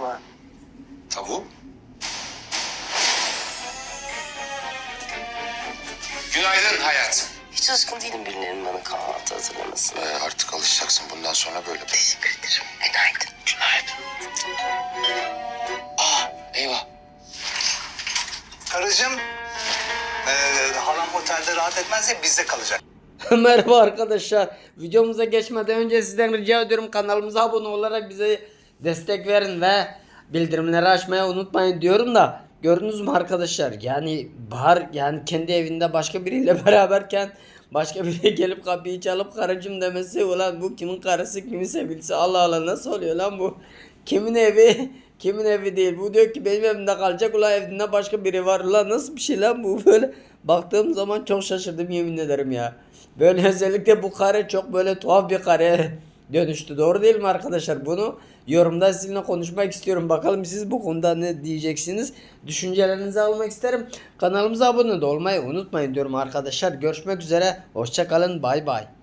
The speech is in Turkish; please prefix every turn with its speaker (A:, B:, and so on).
A: var.
B: Tavuk? Günaydın hayat.
A: Hiç alışkın değilim birilerinin bana kahvaltı hazırlamasına.
B: Ee, artık alışacaksın bundan sonra böyle.
A: Teşekkür ederim. Günaydın.
B: Günaydın. Aa eyvah.
C: Karıcığım, eee halam otelde rahat etmezse bizde kalacak.
D: Merhaba arkadaşlar. Videomuza geçmeden önce sizden rica ediyorum kanalımıza abone olarak bize destek verin ve bildirimleri açmayı unutmayın diyorum da gördünüz mü arkadaşlar? Yani Bahar yani kendi evinde başka biriyle beraberken başka biri gelip kapıyı çalıp karıcığım demesi ulan bu kimin karısı kimin sevgilisi? Allah Allah nasıl oluyor lan bu? Kimin evi? Kimin evi değil? Bu diyor ki benim evimde kalacak ulan evinde başka biri var. Ulan nasıl bir şey lan bu? Böyle baktığım zaman çok şaşırdım yemin ederim ya. Böyle özellikle bu kare çok böyle tuhaf bir kare dönüştü. Doğru değil mi arkadaşlar? Bunu yorumda sizinle konuşmak istiyorum. Bakalım siz bu konuda ne diyeceksiniz? Düşüncelerinizi almak isterim. Kanalımıza abone olmayı unutmayın diyorum arkadaşlar. Görüşmek üzere. Hoşçakalın. Bay bay.